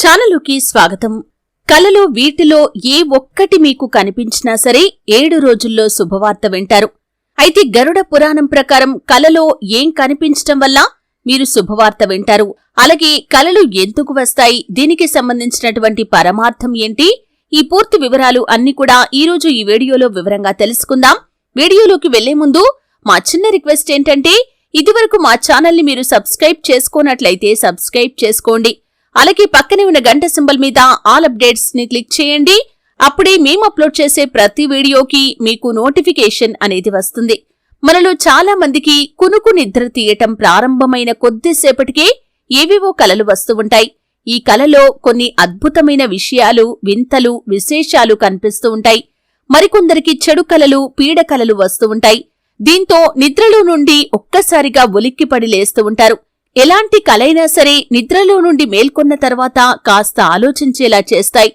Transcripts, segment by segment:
ఛానలుకి స్వాగతం. కలలో వీటిలో ఏ ఒక్కటి మీకు కనిపించినా సరే ఏడు రోజుల్లో శుభవార్త వింటారు. అయితే గరుడ పురాణం ప్రకారం కలలో ఏం కనిపించటం వల్ల మీరు శుభవార్త వింటారు? అలాగే కలలు ఎందుకు వస్తాయి? దీనికి సంబంధించినటువంటి పరమార్థం ఏంటి? ఈ పూర్తి వివరాలు అన్ని కూడా ఈరోజు ఈ వీడియోలో వివరంగా తెలుసుకుందాం. వీడియోలోకి వెళ్ళే ముందు మా చిన్న రిక్వెస్ట్ ఏంటంటే ఇదివరకు మా ఛానల్ని మీరు సబ్స్క్రైబ్ చేసుకోనట్లయితే సబ్స్క్రైబ్ చేసుకోండి. అలాగే పక్కనే ఉన్న గంట సింబల్ మీద ఆల్ అప్డేట్స్ని క్లిక్ చేయండి. అప్పుడే మేము అప్లోడ్ చేసే ప్రతి వీడియోకి మీకు నోటిఫికేషన్ అనేది వస్తుంది. మనలో చాలా మందికి కునుకు నిద్ర తీయటం ప్రారంభమైన కొద్దిసేపటికే ఏవేవో కలలు వస్తూ ఉంటాయి. ఈ కలలో కొన్ని అద్భుతమైన విషయాలు వింతలు విశేషాలు కనిపిస్తూ ఉంటాయి. మరికొందరికి చెడు కలలు పీడ కలలు వస్తూ ఉంటాయి. దీంతో నిద్రలో నుండి ఒక్కసారిగా ఉలిక్కిపడి లేస్తూ ఉంటారు. ఎలాంటి కలైనా సరే నిద్రలో నుండి మేల్కొన్న తర్వాత కాస్త ఆలోచించేలా చేస్తాయి.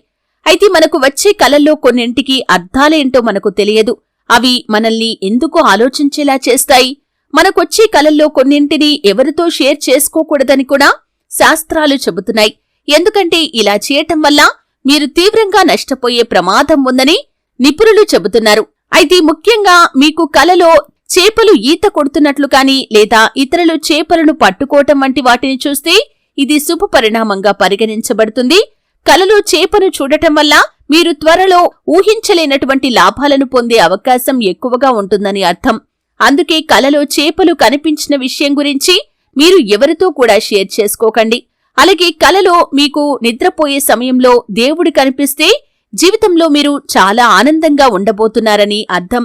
అయితే మనకు వచ్చే కలల్లో కొన్నింటికి అర్థాలేంటో మనకు తెలియదు. అవి మనల్ని ఎందుకు ఆలోచించేలా చేస్తాయి? మనకొచ్చే కలల్లో కొన్నింటిని ఎవరితో షేర్ చేసుకోకూడదని కూడా శాస్త్రాలు చెబుతున్నాయి. ఎందుకంటే ఇలా చేయటం వల్ల మీరు తీవ్రంగా నష్టపోయే ప్రమాదం ఉందని నిపుణులు చెబుతున్నారు. అయితే ముఖ్యంగా మీకు కలలో చేపలు ఈత కొడుతున్నట్లు కానీ లేదా ఇతరులు చేపలను పట్టుకోవటం వంటి వాటిని చూస్తే ఇది శుభ పరిణామంగా పరిగణించబడుతుంది. కలలో చేపను చూడటం వల్ల మీరు త్వరలో ఊహించలేనటువంటి లాభాలను పొందే అవకాశం ఎక్కువగా ఉంటుందని అర్థం. అందుకే కలలో చేపలు కనిపించిన విషయం గురించి మీరు ఎవరితో కూడా షేర్ చేసుకోకండి. అలాగే కలలో మీకు నిద్రపోయే సమయంలో దేవుడు కనిపిస్తే జీవితంలో మీరు చాలా ఆనందంగా ఉండబోతున్నారని అర్థం.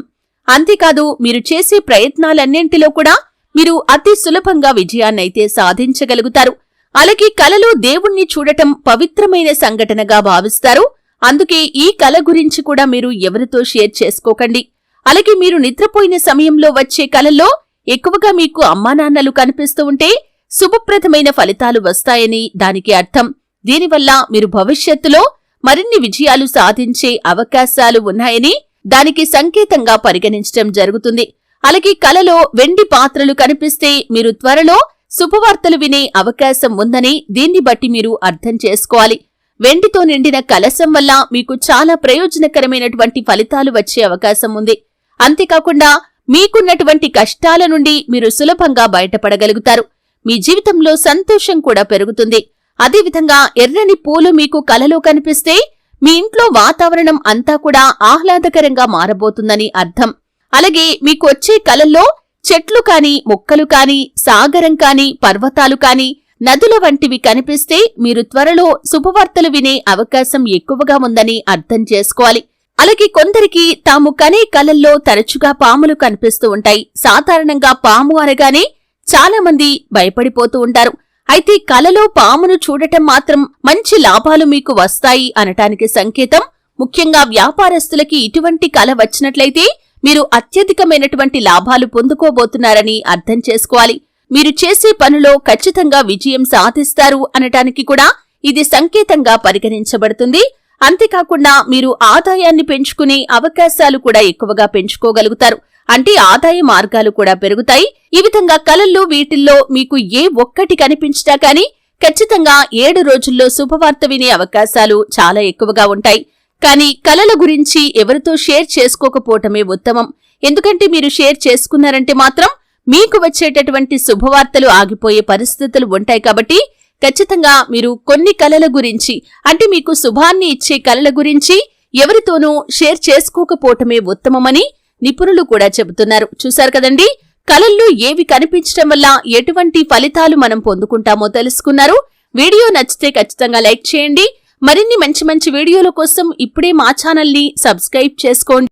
అంతేకాదు మీరు చేసే ప్రయత్నాలన్నింటిలో కూడా మీరు అతి సులభంగా విజయాన్నైతే సాధించగలుగుతారు. అలాగే కలలో దేవుణ్ణి చూడటం పవిత్రమైన సంఘటనగా భావిస్తారు. అందుకే ఈ కల గురించి కూడా మీరు ఎవరితో షేర్ చేసుకోకండి. అలాగే మీరు నిద్రపోయిన సమయంలో వచ్చే కలలో ఎక్కువగా మీకు అమ్మానాన్నలు కనిపిస్తూ ఉంటే శుభప్రదమైన ఫలితాలు వస్తాయని దానికి అర్థం. దీనివల్ల మీరు భవిష్యత్తులో మరిన్ని విజయాలు సాధించే అవకాశాలు ఉన్నాయని దానికి సంకేతంగా పరిగణించటం జరుగుతుంది. అలాగే కలలో వెండి పాత్రలు కనిపిస్తే మీరు త్వరలో శుభవార్తలు వినే అవకాశం ఉందని దీన్ని బట్టి మీరు అర్థం చేసుకోవాలి. వెండితో నిండిన కలశం వల్ల మీకు చాలా ప్రయోజనకరమైనటువంటి ఫలితాలు వచ్చే అవకాశం ఉంది. అంతేకాకుండా మీకున్నటువంటి కష్టాల నుండి మీరు సులభంగా బయటపడగలుగుతారు. మీ జీవితంలో సంతోషం కూడా పెరుగుతుంది. అదేవిధంగా ఎర్రని పూలు మీకు కలలో కనిపిస్తే మీ ఇంట్లో వాతావరణం అంతా కూడా ఆహ్లాదకరంగా మారబోతుందని అర్థం. అలాగే మీకు వచ్చే కలల్లో చెట్లు కాని మొక్కలు కాని సాగరం కాని పర్వతాలు కాని నదుల వంటివి కనిపిస్తే మీరు త్వరలో శుభవార్తలు వినే అవకాశం ఎక్కువగా ఉందని అర్థం చేసుకోవాలి. అలాగే కొందరికి తాము కనే కలల్లో తరచుగా పాములు కనిపిస్తూ ఉంటాయి. సాధారణంగా పాము అనగానే చాలా మంది భయపడిపోతూ ఉంటారు. అయితే కలలో పామును చూడటం మాత్రం మంచి లాభాలు మీకు వస్తాయి అనటానికి సంకేతం. ముఖ్యంగా వ్యాపారస్తులకి ఇటువంటి కల వచ్చినట్లయితే మీరు అత్యధికమైనటువంటి లాభాలు పొందుకోబోతున్నారని అర్థం చేసుకోవాలి. మీరు చేసే పనిలో ఖచ్చితంగా విజయం సాధిస్తారు అనటానికి కూడా ఇది సంకేతంగా పరిగణించబడుతుంది. అంతేకాకుండా మీరు ఆదాయాన్ని పెంచుకునే అవకాశాలు కూడా ఎక్కువగా పెంచుకోగలుగుతారు. అంటే ఆదాయ మార్గాలు కూడా పెరుగుతాయి. ఈ విధంగా కలల్లో వీటిల్లో మీకు ఏ ఒక్కటి కనిపించినా కానీ ఖచ్చితంగా ఏడు రోజుల్లో శుభవార్త వినే అవకాశాలు చాలా ఎక్కువగా ఉంటాయి. కానీ కలల గురించి ఎవరితో షేర్ చేసుకోకపోవటమే ఉత్తమం. ఎందుకంటే మీరు షేర్ చేసుకున్నారంటే మాత్రం మీకు వచ్చేటటువంటి శుభవార్తలు ఆగిపోయే పరిస్థితులు ఉంటాయి కాబట్టి ఖచ్చితంగా మీరు కొన్ని కలల గురించి అంటే మీకు శుభాన్ని ఇచ్చే కలల గురించి ఎవరితోనూ షేర్ చేసుకోకపోవటమే ఉత్తమమని నిపుణులు కూడా చెబుతున్నారు. చూశారు కదండి? కలల్లో ఏవి కనిపించడం వల్ల ఎటువంటి ఫలితాలు మనం పొందుకుంటామో తెలుసుకున్నారు. వీడియో నచ్చితే ఖచ్చితంగా లైక్ చేయండి. మరిన్ని మంచి మంచి వీడియోల కోసం ఇప్పుడే మా ఛానల్ని సబ్స్క్రైబ్ చేసుకోండి.